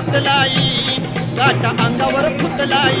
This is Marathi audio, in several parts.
फुटलाई काटा अंगावर फुटलाई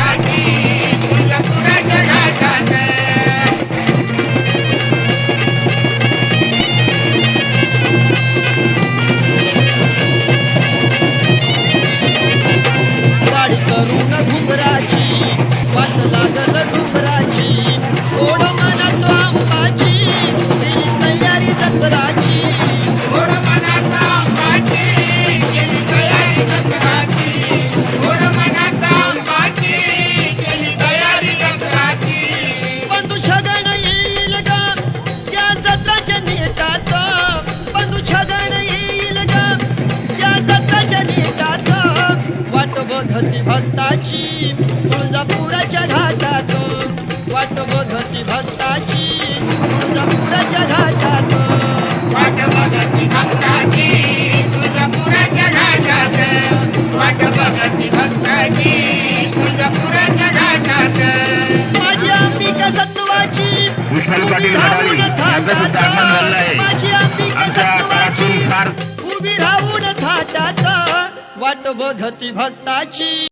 भक्ताची तुळजापुराच्या घाटात वाट बघती भक्ताची तुळजापुराच्या घाटात वाट बघती भक्ताची तुळजापुराच्या घाटात वाट बघती भक्ताची तुळजापुराच्या घाटात माझी अंबिका सत्वाची. माझी अंबिका सत्वाची उभी राहून थाटात वाट बघती भक्ताची.